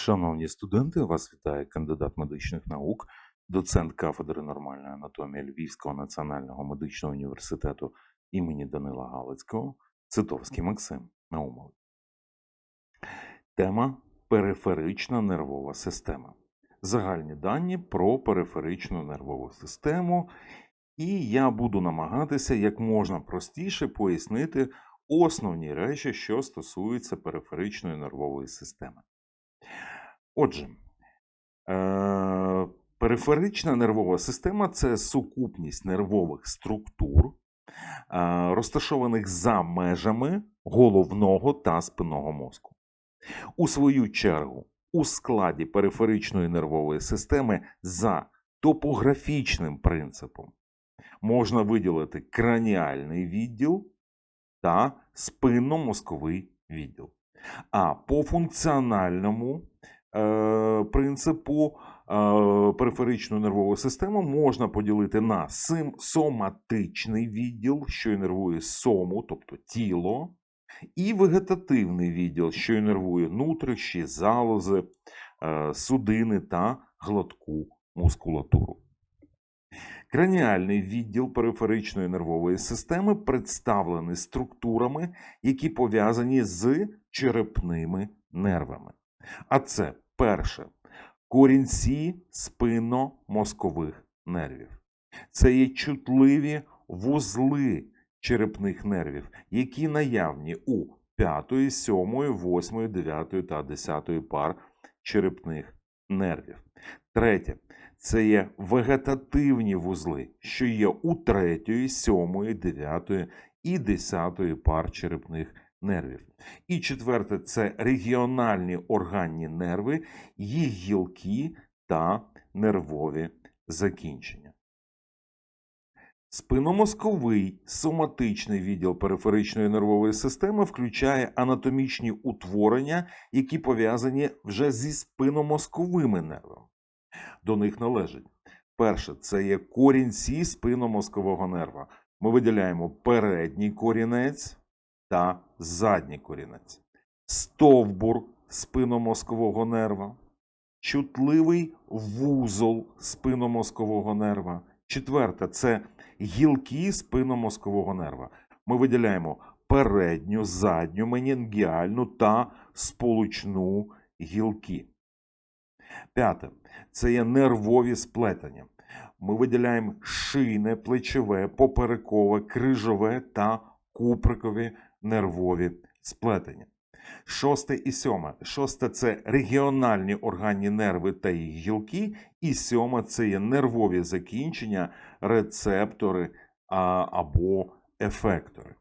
Шановні студенти, вас вітає кандидат медичних наук, доцент кафедри нормальної анатомії Львівського національного медичного університету імені Данила Галицького, Цитовський Максим Наумович. Тема периферична нервова система. Загальні дані про периферичну нервову систему, і я буду намагатися як можна простіше пояснити основні речі, що стосуються периферичної нервової системи. Отже, е, периферична нервова система це сукупність нервових структур, е, розташованих за межами головного та спинного мозку. У свою чергу, у складі периферичної нервової системи за топографічним принципом можна виділити краніальний відділ та спинномозковий відділ. А по функціональному принципу е, периферичну нервову систему можна поділити на соматичний відділ, що інервує сому, тобто тіло, і вегетативний відділ, що інервує нутрищі, залози, е, судини та гладку мускулатуру. Краніальний відділ периферичної нервової системи представлений структурами, які пов'язані з черепними нервами. А це перше корінці спинномозкових нервів. Це є чутливі вузли черепних нервів, які наявні у 5, 7, 8, 9 та 10 пар черепних нервів. Третє це є вегетативні вузли, що є у 3, 7, 9 і 10 пар черепних нервів. І четверте це регіональні органні нерви, їх гілки та нервові закінчення. Спиномозковий соматичний відділ периферичної нервової системи включає анатомічні утворення, які пов'язані вже зі спиномозковими нервами. До них належить перше, це є корінці спиномозкового нерва. Ми виділяємо передній корінець та задній корінець, стовбур спиномозкового нерва, чутливий вузол спиномозкового нерва. Четверте це гілки спиномозкового нерва. Ми виділяємо передню, задню, менінгіальну та сполучну гілки. П'яте це є нервові сплетення. Ми виділяємо шийне, плечове, поперекове, крижове та куприкові нервові сплетення. Шосте і сьоме. Шосте це регіональні органні нерви та їх гілки. І сьоме це є нервові закінчення, рецептори а, або ефектори.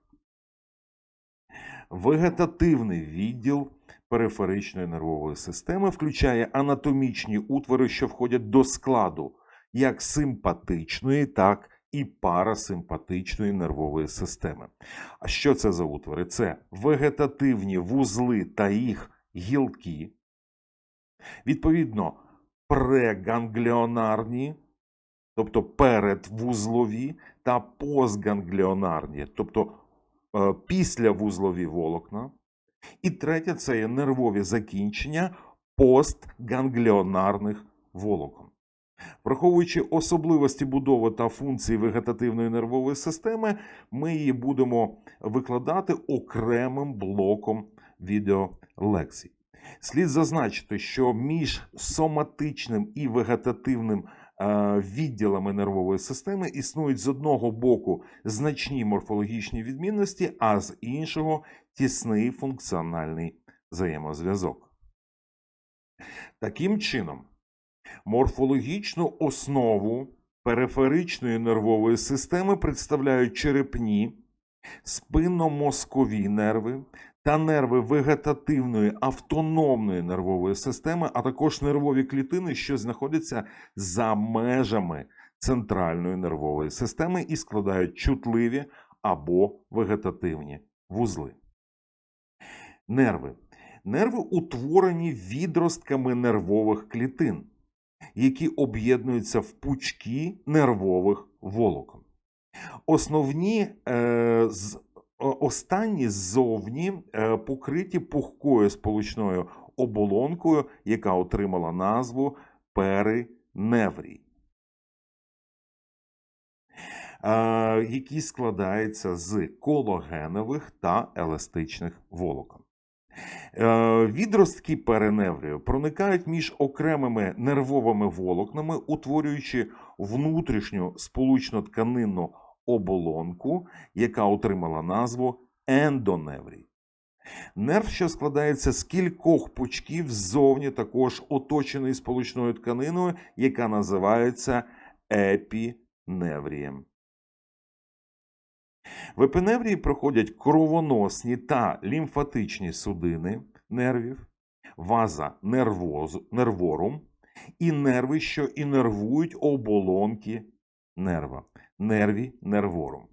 Вегетативний відділ периферичної нервової системи включає анатомічні утвори, що входять до складу як симпатичної, так і парасимпатичної нервової системи. А що це за утвори? Це вегетативні вузли та їх гілки, відповідно, прегангліонарні, тобто передвузлові, та постгангліонарні, тобто е, післявузлові волокна. І третє це є нервові закінчення постгангліонарних волокон. Враховуючи особливості будови та функції вегетативної нервової системи, ми її будемо викладати окремим блоком відеолекцій. Слід зазначити, що між соматичним і вегетативним е, відділами нервової системи існують з одного боку значні морфологічні відмінності, а з іншого тісний функціональний взаємозв'язок. Таким чином, Морфологічну основу периферичної нервової системи представляють черепні, спинномозкові нерви та нерви вегетативної автономної нервової системи, а також нервові клітини, що знаходяться за межами центральної нервової системи і складають чутливі або вегетативні вузли. Нерви. Нерви утворені відростками нервових клітин які об'єднуються в пучки нервових волокон. Основні е, з, останні ззовні е, покриті пухкою сполучною оболонкою, яка отримала назву периневрій. Е, Які складаються з кологенових та еластичних волокон. Е, Відростки переневрію проникають між окремими нервовими волокнами, утворюючи внутрішню сполучно-тканинну оболонку, яка отримала назву ендоневрій. Нерв, що складається з кількох пучків, ззовні також оточений сполучною тканиною, яка називається епіневрієм. В епіневрії проходять кровоносні та лімфатичні судини нервів, ваза нервоз, нерворум і нерви, що інервують оболонки нерва, нерві нерворум.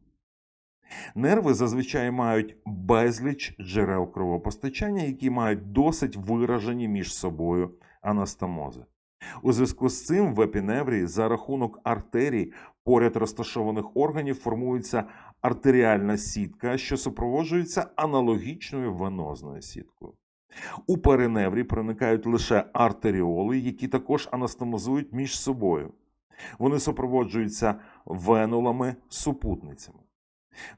Нерви зазвичай мають безліч джерел кровопостачання, які мають досить виражені між собою анастомози. У зв'язку з цим в епіневрії за рахунок артерій поряд розташованих органів формується артеріальна сітка, що супроводжується аналогічною венозною сіткою. У периневрі проникають лише артеріоли, які також анастомозують між собою. Вони супроводжуються венулами-супутницями.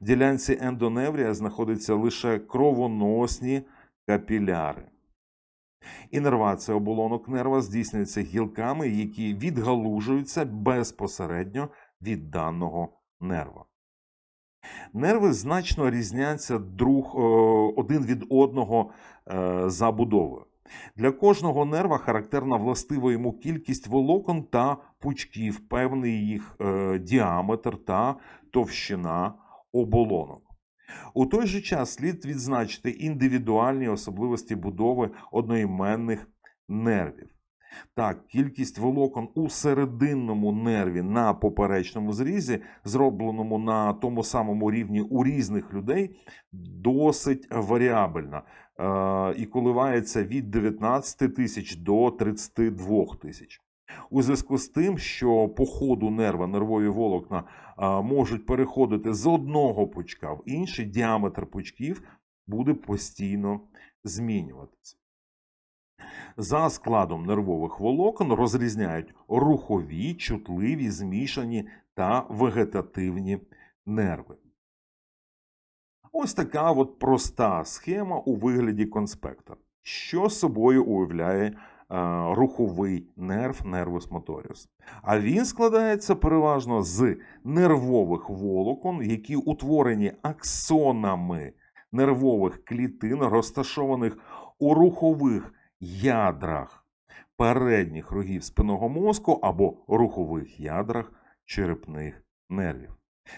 В ділянці ендоневрія знаходяться лише кровоносні капіляри. Інервація оболонок нерва здійснюється гілками, які відгалужуються безпосередньо від даного нерва. Нерви значно різняться друг, е, один від одного е, за будовою. Для кожного нерва характерна властива йому кількість волокон та пучків, певний їх е, діаметр та товщина оболонок. У той же час слід відзначити індивідуальні особливості будови одноіменних нервів. Так, кількість волокон у серединному нерві на поперечному зрізі, зробленому на тому самому рівні у різних людей, досить варіабельна е, і коливається від 19 тисяч до 32 тисяч. У зв'язку з тим, що по ходу нерва нервові волокна а, можуть переходити з одного пучка в інший, діаметр пучків буде постійно змінюватися. За складом нервових волокон розрізняють рухові, чутливі, змішані та вегетативні нерви. Ось така от проста схема у вигляді конспекта. Що собою уявляє е, руховий нерв нервус моторіус? А він складається переважно з нервових волокон, які утворені аксонами нервових клітин, розташованих у рухових ядрах передніх рогів спинного мозку або рухових ядрах черепних нервів.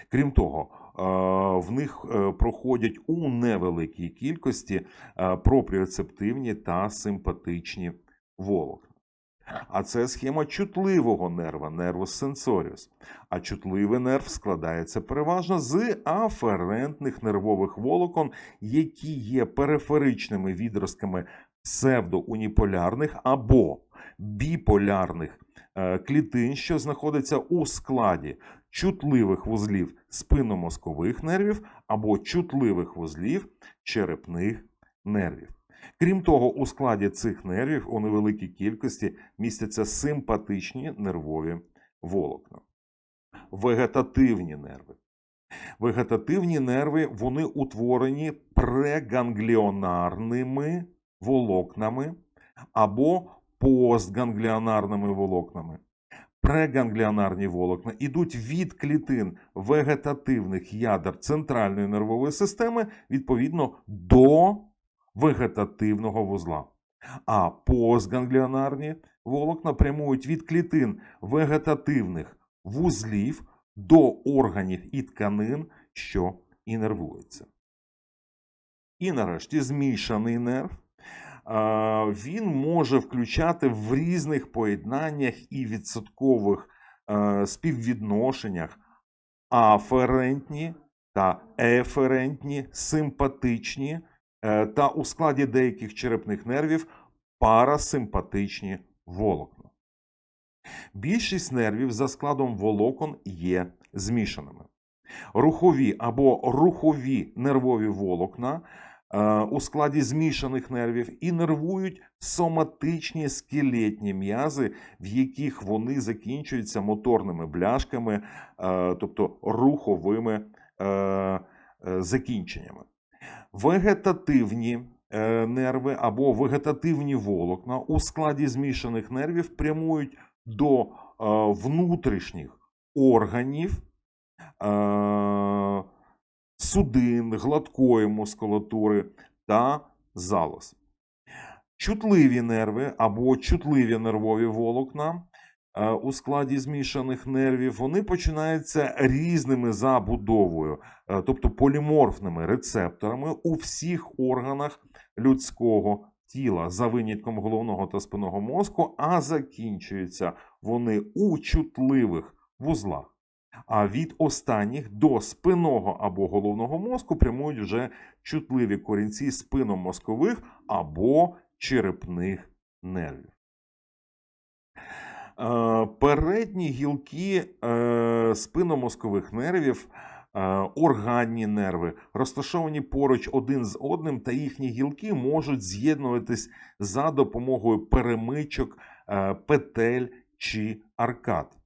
Крім того, е, в них е, проходять у невеликій кількості е, пропріоцептивні та симпатичні волокна. А це схема чутливого нерва, нервус сенсоріус. А чутливий нерв складається переважно з аферентних нервових волокон, які є периферичними відростками псевдоуніполярних або біполярних е, клітин, що знаходяться у складі чутливих вузлів спинномозкових нервів або чутливих вузлів черепних нервів. Крім того, у складі цих нервів у невеликій кількості містяться симпатичні нервові волокна. Вегетативні нерви. Вегетативні нерви вони утворені прегангліонарними волокнами або постгангліонарними волокнами. Прегангліонарні волокна йдуть від клітин вегетативних ядер центральної нервової системи відповідно до вегетативного вузла. А постгангліонарні волокна прямують від клітин вегетативних вузлів до органів і тканин, що інервуються. І нарешті змішаний нерв. Він може включати в різних поєднаннях і відсоткових співвідношеннях аферентні та еферентні, симпатичні е, та у складі деяких черепних нервів парасимпатичні волокна. Більшість нервів за складом волокон є змішаними. Рухові або рухові нервові волокна е, у складі змішаних нервів інервують соматичні скелетні м'язи, в яких вони закінчуються моторними бляшками, е, тобто руховими е, е, закінченнями. Вегетативні е, нерви або вегетативні волокна у складі змішаних нервів прямують до е, внутрішніх органів е, судин, гладкої мускулатури та залоз. Чутливі нерви або чутливі нервові волокна е, у складі змішаних нервів вони починаються різними забудовою, е, тобто поліморфними рецепторами у всіх органах людського тіла за винятком головного та спинного мозку, а закінчуються вони у чутливих вузлах. А від останніх до спинного або головного мозку прямують вже чутливі корінці спинномозкових або черепних нервів. Е, Передні гілки е, спинномозкових нервів, е, органні нерви, розташовані поруч один з одним, та їхні гілки можуть з'єднуватись за допомогою перемичок, петель чи аркад.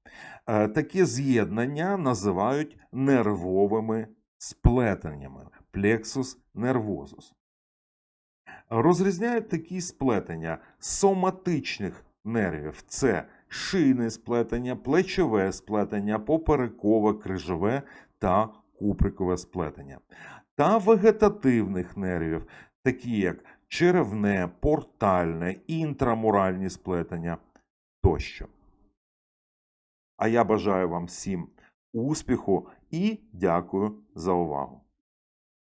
Е, Таке з'єднання називають нервовими сплетеннями плексус нервозус. Розрізняють такі сплетення соматичних нервів це шийне сплетення, плечове сплетення, поперекове, крижове та куприкове сплетення. Та вегетативних нервів, такі як черевне, портальне, інтрамуральні сплетення тощо. А я бажаю вам всім успіху і дякую за увагу.